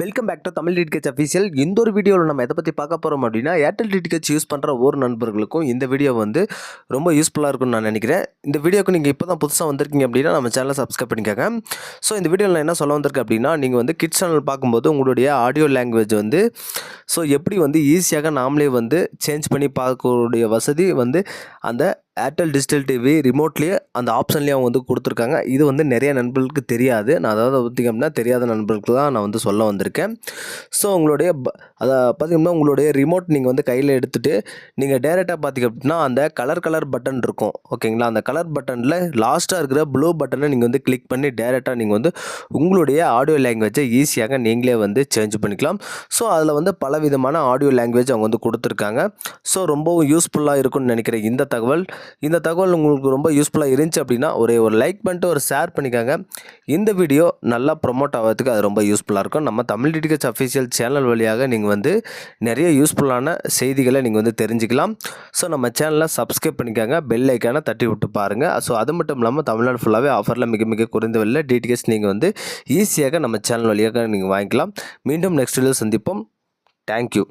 Welcome back to Tamil டிடிகேச் official இந்த ஒரு வீடியோவில் நம்ம எதை பற்றி பார்க்க போகிறோம் அப்படின்னா ஏர்டெல் டிடிகேச் யூஸ் பண்ணுற ஒவ்வொரு நண்பர்களுக்கும் இந்த வீடியோ வந்து ரொம்ப யூஸ்ஃபுல்லாக இருக்கும்னு நான் நினைக்கிறேன். இந்த வீடியோக்கு நீங்கள் இப்போ தான் புதுசாக வந்திருக்கீங்க அப்படின்னா நம்ம சேனலை சப்ஸ்கிரைப் பண்ணிக்கோங்க. ஸோ இந்த வீடியோவில் நான் என்ன சொல்ல வந்திருக்கேன் அப்படின்னா நீங்கள் வந்து கிட்ஸ் சேனல் பார்க்கும்போது உங்களுடைய ஆடியோ லாங்குவேஜ் வந்து ஸோ எப்படி வந்து ஈஸியாக நாமளே வந்து சேஞ்ச் பண்ணி பார்க்கக்கூடிய வசதி வந்து அந்த ஏர்டெல் டிஜிட்டல் டிவி ரிமோட்லேயே அந்த ஆப்ஷன்லேயே அவங்க வந்து கொடுத்துருக்காங்க. இது வந்து நிறைய நண்பர்களுக்கு தெரியாது. நான் அதாவது பார்த்திங்க அப்படின்னா தெரியாத நண்பர்களுக்கு தான் நான் வந்து சொல்ல வந்திருக்கேன். ஸோ உங்களுடைய அதை பார்த்திங்கன்னா உங்களுடைய ரிமோட் நீங்கள் வந்து கையில் எடுத்துகிட்டு நீங்கள் டேரெக்டாக பார்த்திங்க அப்படின்னா அந்த கலர் கலர் பட்டன் இருக்கும். ஓகேங்களா அந்த கலர் பட்டனில் லாஸ்ட்டாக இருக்கிற ப்ளூ பட்டனை நீங்கள் வந்து கிளிக் பண்ணி டேரெக்டாக நீங்கள் வந்து உங்களுடைய ஆடியோ லாங்குவேஜை ஈஸியாக நீங்களே வந்து சேஞ்ச் பண்ணிக்கலாம். ஸோ அதில் வந்து பல விதமான ஆடியோ லாங்குவேஜ் அவங்க வந்து கொடுத்துருக்காங்க. ஸோ ரொம்பவும் யூஸ்ஃபுல்லாக இருக்கும்னு நினைக்கிறேன் இந்த தகவல். இந்த தகவல் உங்களுக்கு ரொம்ப யூஸ்ஃபுல்லாக இருந்துச்சு அப்படின்னா ஒரே ஒரு லைக் பண்ணிட்டு ஒரு ஷேர் பண்ணிக்காங்க. இந்த வீடியோ நல்லா ப்ரொமோட் ஆகிறதுக்கு அது ரொம்ப யூஸ்ஃபுல்லாக இருக்கும். நம்ம தமிழ் டிடிகேச் அஃபிஷியல் சேனல் வழியாக நீங்கள் வந்து நிறைய யூஸ்ஃபுல்லான செய்திகளை நீங்கள் வந்து தெரிஞ்சுக்கலாம். ஸோ நம்ம சேனலை சப்ஸ்கிரைப் பண்ணிக்காங்க. பெல் ஐக்கானை தட்டி விட்டு பாருங்கள் ஸோ அது மட்டும் இல்லாமல் தமிழ்நாடு ஃபுல்லாகவே ஆஃபரில் மிக மிக குறைந்த விலையில் டிடிகேஸ் நீங்கள் வந்து ஈஸியாக நம்ம சேனல் வழியாக நீங்கள் வாங்கிக்கலாம். மீண்டும் நெக்ஸ்ட் வீடியோ சந்திப்போம். தேங்க்யூ